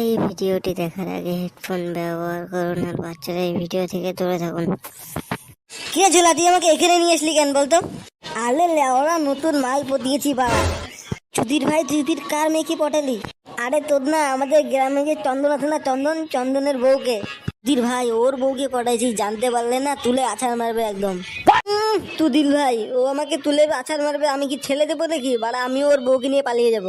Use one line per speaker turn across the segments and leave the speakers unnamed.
এই ভিডিওটি দেখার আগে হেডফোন ব্যবহার করুন আর বাচ্চারা এই ভিডিও থেকে দূরে থাকুন। কে ঝোলা, তুই আমাকে এখানে নিয়ে আসলি কেন বলতো? আলে লেওরা নতুন মাল পতিয়েছি বাবা চুদির ভাই, তুই কার মেয়েকে পটালি? আরে তোর না, আমাদের গ্রামে যে চন্দন আছে না চন্দন, চন্দনের বউকে। তুদির ভাই ওর বউকে পটাইছি জানতে পারলে না তুলে আছাড় মারবে একদম। তু দিল ভাই ও আমাকে তুলে আছাড় মারবে আমি কি ছেলে দেবো নাকি? বাড়া আমি ওর বউকে নিয়ে পালিয়ে যাব।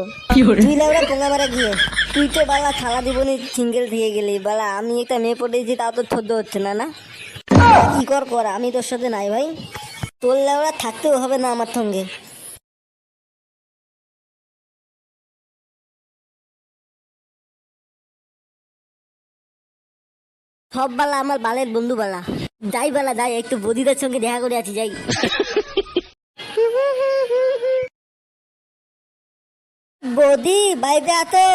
তুই লাউরা পোঙা মারা গিয়ে তুই তো বালা থালা দিবনি সিঙ্গেল থেকে গেলি বালা আমি একটা মেয়ে পটেছি তাও তো সহ্য হচ্ছে না না? কি কর কর আমি তোর সাথে নাই ভাই। তোর লাউরা থাকতেও হবে না আমার সঙ্গে। সব বালা আমার বালের বন্ধু বালা। যাই বালা, যাই, একটু বদিদের সঙ্গে দেখা করে আছি যাই। বদি বাইরে আতো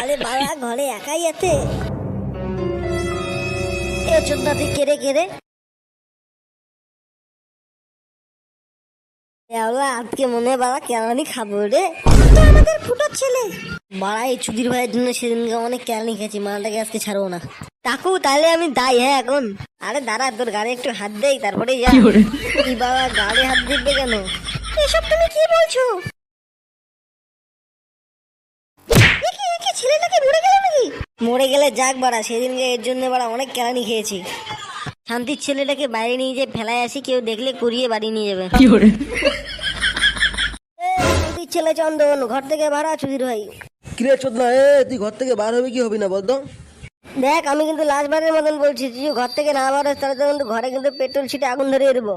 আরে বাবা ঘরে একাই আছে। এ চোদ্দা তুই কেড়ে কেড়ে। এওলা আজকে মনে হয় বাবা কেরানি খাব রে। তো আমাদের ফুটোর ছেলে। বাড়া এই চুদির ভাইয়ের জন্য সেদিনকে অনেক কেরানি খেয়েছি মালটাকে আজকে ছাড়বো না। কাকু তাহলে আমি দাই হ্যাঁ এখন। আরে দাঁড়া তোর গাড়ি একটু হাত দেই তারপরে যা কি বাবা গাড়ি হাত দিবে কেন? এসব তুমি কি বলছো? ছেলেটাকে মরে গেল নাকি? মরে গেলে যাক বাড়া সেদিনকে এর জন্য বাড়া অনেক কেরানি খেয়েছি। শান্তির ছেলেটাকে বাইরে নিয়ে যে ফেলায় আসি কেউ দেখলে কুড়িয়ে বাড়ি নিয়ে যাবে। এ, শান্তির ছেলে চন্দন ঘর থেকে ভাড়া চুদির ভাই।
কিরে চোদনা এ তুই ঘর থেকে বার হবে কি হবি না বলতো?
দেখ আমি কিন্তু লাস্টবারের মতন বলছি তুই ঘর থেকে না বার হোস, তাহলে কিন্তু ঘরে কিন্তু পেট্রোল ছিটে আগুন ধরিয়ে দেবো।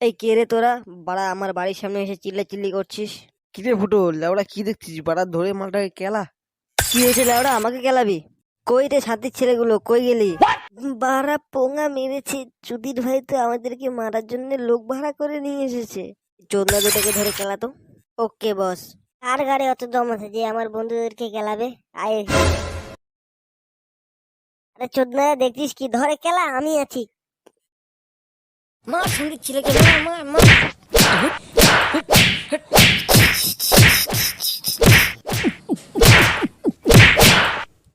এই কে রে তোরা? বাড়া আমার বাড়ির সামনে এসে চিল্লা চিল্লি করছিস।
কিরে ফুটো লেওড়া কি দেখছিস? বাড়া ধরে মালটাকে কেলা।
কি হয়েছে লেওড়া? আমাকে কেলাবি? কই রে সাথীর ছেলেগুলো, কই গেলি? বাড়া পোঙা মেরেছে। চুদির ভাই তো আমাদেরকে মারার জন্য লোক ভাড়া করে নিয়ে এসেছে। চোদনা দুটাকে ধরে খেলাতো। ওকে, বস। আর গাড়ি অত দম আছে যে আমার বন্ধুদেরকে খেলাবে? আয় আরে চোদনা দেখছিস কি? ধরে খেলা, আমি আছি। মা সংগীত ছেলেকে মা মার